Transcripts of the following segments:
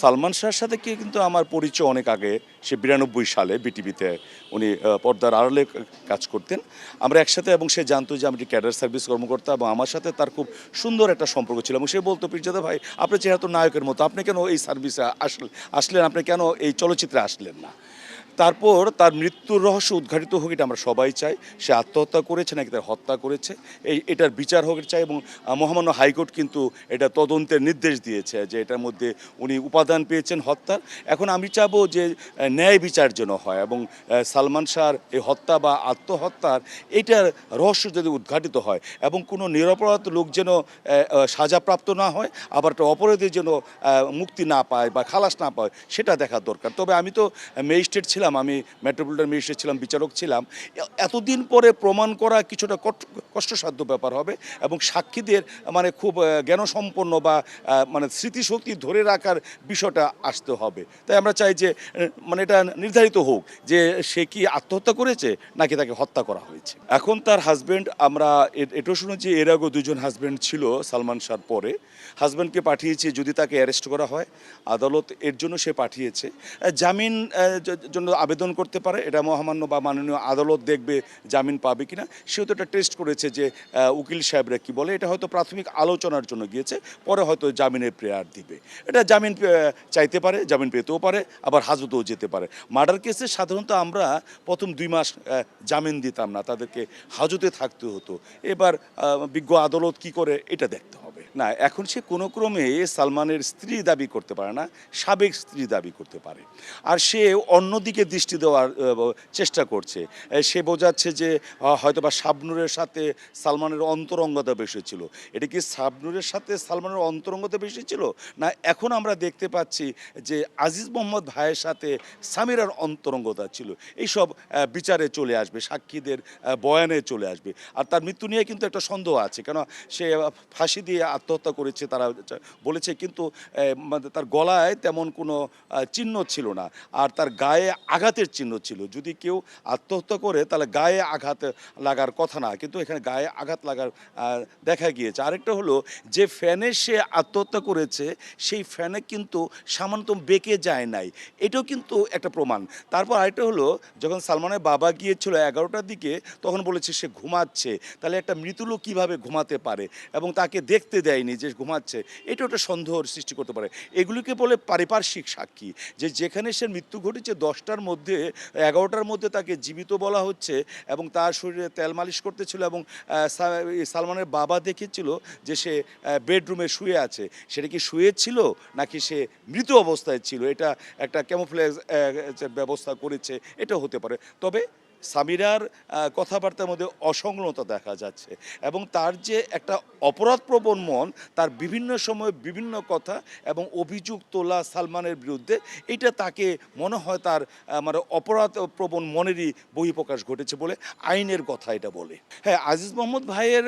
সালমান শাহর সাথে কি কিন্তু আমার পরিচয় অনেক আগে, সে বিরানব্বই সালে বিটিভিতে উনি পর্দার আড়ালে কাজ করতেন। আমরা একসাথে এবং সে জানতো যে আমি ক্যাডার সার্ভিস কর্মকর্তা এবং আমার সাথে তার খুব সুন্দর একটা সম্পর্ক ছিল এবং সে বলতো, পীরজাদা ভাই আপনার চেহারা তো নায়কের মতো, আপনি কেন এই সার্ভিসে আসলেন আসলেন? আপনি কেন এই চলচ্চিত্রে আসলেন না? তারপর তার মৃত্যুর রহস্য উদ্ঘাটিত হোক, এটা আমরা সবাই চাই। সে আত্মহত্যা করেছে, নাকি তার হত্যা করেছে। এই, এটার বিচার হোক চাই, এবং মহামান্য হাইকোর্ট কিন্তু এটা তদন্তের নির্দেশ দিয়েছে যে এটার মধ্যে উনি উপাদান পেয়েছেন হত্যার। এখন আমি চাবো যে ন্যায় বিচার যেন হয়, এবং সালমান শাহর এই হত্যা বা আত্মহত্যার এইটার রহস্য যদি উদ্ঘাটিত হয়, এবং কোনো নিরপরাধ লোক যেন সাজাপ্রাপ্ত না হয়, আবার একটা অপরাধী যেন মুক্তি না পায় বা খালাস না পায়, সেটা দেখার দরকার। তবে আমি তো ম্যাজিস্ট্রেট ছিলাম আমি মেট্রোপলিটন ম্যাজিস্ট্রেট ছিলাম, বিচারক ছিলাম, এতদিন পরে প্রমাণ করা কিছুটা কষ্টসাধ্য ব্যাপার হবে এবং সাক্ষীদের মানে খুব জ্ঞানসম্পন্ন বা মানে স্মৃতিশক্তি ধরে রাখার বিষয়টা আসতে হবে। তাই আমরা চাই যে মানে এটা নির্ধারিত হোক যে সে কি আত্মহত্যা করেছে নাকি তাকে হত্যা করা হয়েছে। এখন তার হাজব্যান্ড আমরা এটাও শুনেছি, এর আগেও দুজন হাজব্যান্ড ছিল সালমান শাহর পরে। হাজব্যান্ডকে পাঠিয়েছে যদি তাকে অ্যারেস্ট করা হয়, আদালত এর জন্য সে পাঠিয়েছে। জামিন জন্য আবেদন করতে পারে, এটা মহামান্য বা মাননীয় আদালত দেখবে জামিন পাবে কিনা। সেও তো এটা টেস্ট করেছে যে উকিল সাহেবরা কি বলে, এটা হয়তো প্রাথমিক আলোচনার জন্য গিয়েছে, পরে হয়তো জামিনের প্রেয়ার দিবে। এটা জামিন চাইতে পারে, জামিন পেতেও পারে, আবার হাজতেও যেতে পারে। মার্ডার কেসে সাধারণত আমরা প্রথম দুই মাস জামিন দিতাম না, তাদেরকে হাজতে থাকতে হতো। এবার বিজ্ঞ আদালত কি করে, এটা দেখতে হবে। না, এখন সে কোনো ক্রমে সালমানের স্ত্রী দাবি করতে পারে না, সাবেক স্ত্রী দাবি করতে পারে। আর সে অন্যদিকে দৃষ্টি দেওয়ার চেষ্টা করছে। সে বোঝাচ্ছে যে আহ, হয়তোবা শাবনুরের সাথে সালমানের অন্তরঙ্গতা বেশি ছিল। এটা কি শাবনুরের সাথে সালমানের অন্তরঙ্গতা বেশি ছিল? না এখন আমরা দেখতে পাচ্ছি যে আজিজ মোহাম্মদ ভাইয়ের সাথে সামিরার অন্তরঙ্গতা ছিল। এইসব বিচারে চলে আসবে সাক্ষীদের বয়ানে চলে আসবে। আর তার মৃত্যু নিয়ে কিন্তু একটা সন্দেহ আছে। কেন সে ফাঁসি দিয়ে আত্মহত্যা করেছে তারা বলেছে কিন্তু মানে তার গলায় তেমন কোনো চিহ্ন ছিল না। আর তার গায়ে আঘাতের চিহ্ন ছিল। যদি কেউ আত্মহত্যা করে, তাহলে গায়ে আঘাত লাগার কথা না। কিন্তু এখানে গায়ে আঘাত লাগার দেখা গিয়েছে। আরেকটা হলো, যে ফ্যানে সে আত্মহত্যা করেছে, সেই ফ্যানে কিন্তু সামান্য বেঁকে যায় নাই। এটাও কিন্তু একটা প্রমাণ। তারপর আরেকটা হলো, যখন সালমানের বাবা গিয়েছিল এগারোটার দিকে, তখন বলেছে সে ঘুমাচ্ছে। তাহলে একটা মৃত লোক কীভাবে ঘুমাতে পারে? এবং তাকে দেখতে দেয়নি যে ঘুমাচ্ছে। এটা একটা সন্দেহর সৃষ্টি করতে পারে। এগুলিকে বলে পারিপার্শ্বিক সাক্ষী, যে যেখানে সে মৃত্যু ঘটেছে দশটার মধ্যে, এগারোটার মধ্যে তাকে জীবিত বলা হচ্ছে এবং তার শরীরে তেল মালিশ করতেছিল এবং সালমানের বাবা দেখেছিল যে সে বেডরুমে শুয়ে আছে। সেটা কি শুয়ে ছিল নাকি সে মৃত অবস্থায় ছিল? এটা একটা ক্যামোফ্লেজ ব্যবস্থা করেছে। এটা হতে পারে। তবে সামিরার কথাবার্তার মধ্যে অসংলতা দেখা যাচ্ছে এবং তার যে একটা অপরাধপ্রবণ মন, তার বিভিন্ন সময় বিভিন্ন কথা এবং অভিযোগ তোলা সালমানের বিরুদ্ধে, এটা তাকে মনে হয় তার মানে অপরাধপ্রবণ মনেরই বহিঃপ্রকাশ ঘটেছে বলে আইনের কথা এটা বলে। হ্যাঁ আজিজ মোহাম্মদ ভাইয়ের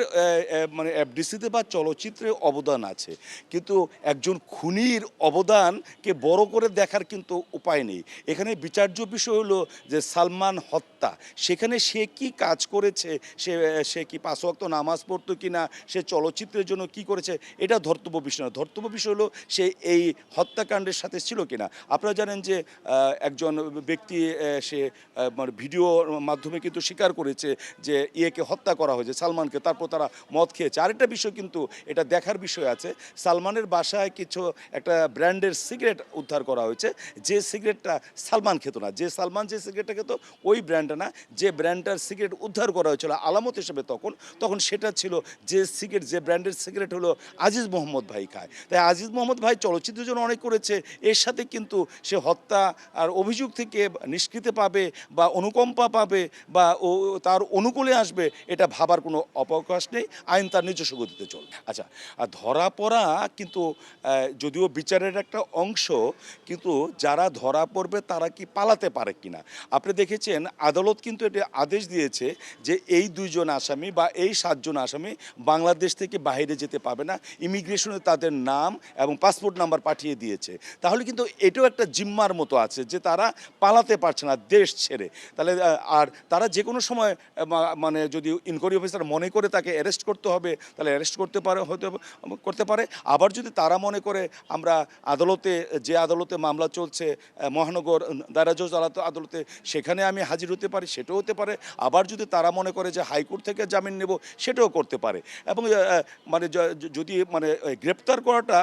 মানে এফডিসিতে বা চলচ্চিত্রে অবদান আছে, কিন্তু একজন খুনির অবদানকে বড় করে দেখার কিন্তু উপায় নেই। এখানে বিচার্য বিষয় হলো যে সালমান হত্যা সেখানে সে কি কাজ করেছে? সে সে কি পাঁচ ওয়াক্ত নামাজ পড়তো কি না সে চলচ্চিত্রের জন্য কি করেছে? এটা ধর্তব্য বিষয় না। ধর্তব্য বিষয় হলো, সে এই হত্যাকাণ্ডের সাথে ছিল কিনা? আপনারা জানেন যে একজন ব্যক্তি সে মানে ভিডিওর মাধ্যমে কিন্তু স্বীকার করেছে যে, ইয়েকে হত্যা করা হয়েছে, সালমানকে, তারপর তারা মদ খেয়েছে। আরেকটা বিষয় কিন্তু এটা দেখার বিষয় আছে, সালমানের বাসায় কিছু একটা ব্র্যান্ডের সিগারেট উদ্ধার করা হয়েছে, যে সিগারেটটা সালমান খেত না। যে সালমান যে সিগারেটটা খেত, ওই ব্র্যান্ডটা না যে ব্র্যান্ডটার সিগারেট উদ্ধার করা হয়েছিল আলামত হিসেবে তখন তখন সেটা ছিল যে সিগারেট, যে ব্র্যান্ডের সিগারেট হলো আজিজ মোহাম্মদ ভাই খায়। তাই আজিজ মোহাম্মদ ভাই চলচ্চিত্রের জন্য অনেক করেছে, এর সাথে কিন্তু সে হত্যা আর অভিযোগ থেকে নিষ্কৃতি পাবে বা অনুকম্পা পাবে বা ও, তার অনুকূলে আসবে, এটা ভাবার কোনো অপকাশ নেই, আইন তার নিজস্ব গতিতে চলবে। আচ্ছা আর ধরা পড়া কিন্তু যদিও বিচারের একটা অংশ, কিন্তু যারা ধরা পড়বে তারা কি পালাতে পারে কিনা? আপনি দেখেছেন আদালত কিন্তু এটা আদেশ দিয়েছে যে এই দুইজন আসামি বা এই সাতজন আসামি বাংলাদেশ থেকে বাইরে যেতে পারবে না। ইমিগ্রেশনে তাদের নাম এবং পাসপোর্ট নাম্বার পাঠিয়ে দিয়েছে। তাহলে কিন্তু এটাও একটা জিম্মার মতো আছে যে তারা পালাতে পারছে না দেশ ছেড়ে। তাহলে আর তারা যে কোনো সময় মানে যদি ইনকোয়ারি অফিসার মনে করে তাকে অ্যারেস্ট করতে হবে, তাহলে অ্যারেস্ট করতে পারে হতে করতে পারে। আবার যদি তারা মনে করে আমরা আদালতে, যে আদালতে মামলা চলছে মহানগর দায়রা জজ আদালতে সেখানে আমি হাজির হতে পারি সেটাও হতে পারে। আবার যদি তারা মনে করে যে হাইকোর্ট থেকে জামিন নেব, সেটাও করতে পারে। এবং মানে যদি মানে গ্রেপ্তার করাটা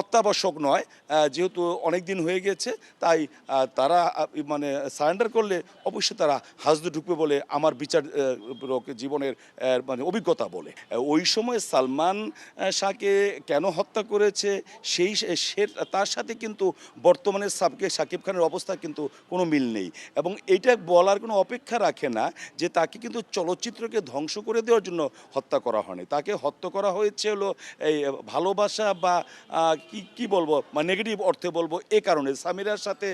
অত্যাবশ্যক নয় যেহেতু অনেক দিন হয়ে গেছে তাই তারা মানে সারেন্ডার করলে অবশ্যই তারা হাজতে ঢুকবে বলে আমার বিচার জীবনের মানে অভিজ্ঞতা বলে। ওই সময় সালমান শাহকে কেন হত্যা করেছে, সেই, সে, তার সাথে কিন্তু বর্তমানে সাবকে সাকিব খানের অবস্থা কিন্তু কোনো মিল নেই। এবং এটা বলার কোনো অপেক্ষা রাখে না যে তাকে কিন্তু চলচ্চিত্রকে ধ্বংস করে দেওয়ার জন্য হত্যা করা হয়নি। তাকে হত্যা করা হয়েছে হলো এই ভালোবাসা বা কি কি বলব বা নেগেটিভ অর্থে বলব, এ কারণে। সামিরার সাথে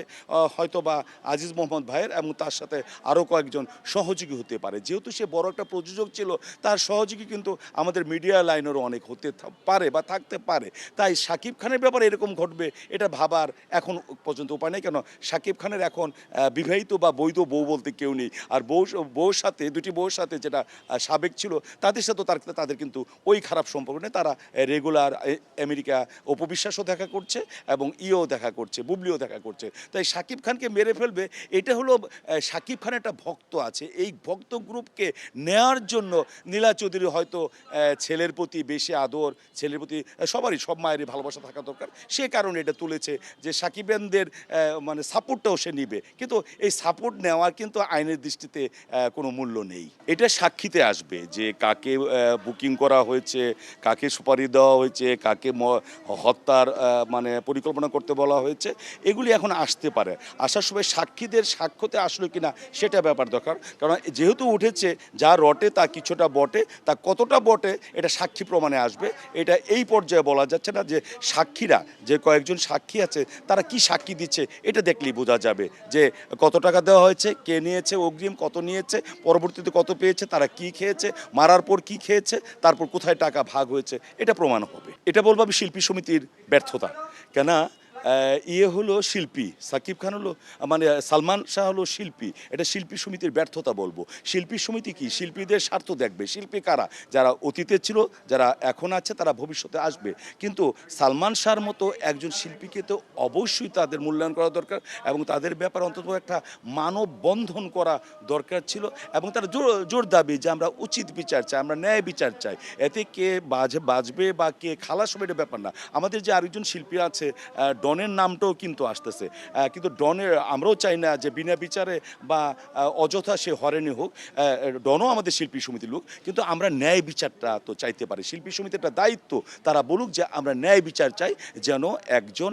হয়তো বা আজিজ মোহাম্মদ ভাইয়ের এবং তার সাথে আরও কয়েকজন সহযোগী হতে পারে। যেহেতু সে বড় একটা প্রযোজক ছিল, তার সহযোগী কিন্তু আমাদের মিডিয়া লাইনেরও অনেক হতে পারে বা থাকতে পারে। তাই শাকিব খানের ব্যাপারে এরকম ঘটবে, এটা ভাবার এখন পর্যন্ত উপায় নেই। কেন? সাকিব খানের এখন বিবাহিত বা বৈধ বউ বলতে কেউ নেই। আর বউ বউর সাথে দুটি বউর সাথে যেটা সাবেক ছিল তাদের সাথে তার তাদের কিন্তু ওই খারাপ সম্পর্ক নেই। তারা রেগুলার আমেরিকা উপবিশ্বাসও দেখা করছে এবং ইও দেখা করছে বুবলিও দেখা করছে। তাই শাকিব খানকে মেরে ফেলবে এটা হলো আহ, শাকিব খানের একটা ভক্ত আছে। এই ভক্ত গ্রুপকে নেয়ার জন্য নীলা চৌধুরী হয়তো ছেলের প্রতি বেশি আদর ছেলের প্রতি সবারই সব মায়েরই ভালোবাসা থাকা দরকার। সে কারণে এটা তুলেছে যে সাকিবেনদের মানে সাপোর্টটাও সে নিবে। কিন্তু এই সাপোর্ট নেওয়ার কিন্তু আইনের দৃষ্টিতে কোনো মূল্য নেই। এটা সাক্ষীতে আসবে যে কাকে বুকিং করা হয়েছে, কাকে সুপারি দেওয়া হয়েছে, কাকে হত্যার মানে পরিকল্পনা করতে বলা হয়েছে, এগুলি এখন আসতে পারে। আসার সময় সাক্ষীদের সাক্ষ্যতে আসলো কিনা সেটা ব্যাপার দরকার। কারণ যেহেতু উঠেছে, যা রটে তা কিছুটা বটে, তা কতটা বটে এটা সাক্ষী প্রমাণে আসবে। এটা এই পর্যায়ে বলা যাচ্ছে না যে সাক্ষীরা, যে কয়েকজন সাক্ষী আছে, তারা কি সাক্ষী দিচ্ছে, এটা দেখলেই বোঝা যাবে যে কত টাকা দেওয়া হয়েছে, কে নিয়েছে অগ্রিম কত নিয়েছে, পরবর্তীতে কত পেয়েছে, তারা কি খেয়েছে, মারার পর কি খেয়েছে, তারপর কোথায় টাকা ভাগ হয়েছে, এটা প্রমাণ হবে। এটা বলব আমি শিল্পী সমিতির ব্যর্থতা। কেন ইয়ে হলো শিল্পী সাকিব খান হলো মানে সালমান শাহ হলো শিল্পী। এটা শিল্পী সমিতির ব্যর্থতা বলব। শিল্পী সমিতি কি? শিল্পীদের স্বার্থ দেখবে। শিল্পী কারা? যারা অতীতে ছিল যারা এখন আছে তারা ভবিষ্যতে আসবে। কিন্তু সালমান শাহর মতো একজন শিল্পীকে তো অবশ্যই তাদের মূল্যায়ন করা দরকার এবং তাদের ব্যাপারে অন্তত একটা মানব বন্ধন করা দরকার ছিল এবং তারা জোর জোর দাবি যে আমরা উচিত বিচার চাই আমরা ন্যায় বিচার চাই। এতে কে বাজ বাজবে বা কে খালাস হবে এটা ব্যাপার না। আমাদের যে আরেকজন শিল্পী আছে আহ, ডনের নামটাও কিন্তু আসতেছে। কিন্তু ডনের আমরাও চাই না যে বিনা বিচারে বা অযথা সে হরেনি হোক ডনও আমাদের শিল্পী সমিতির লোক, কিন্তু আমরা ন্যায় বিচারটা তো চাইতে পারি। শিল্পী সমিতির একটা দায়িত্ব, তারা বলুক যে আমরা ন্যায় বিচার চাই যেন একজন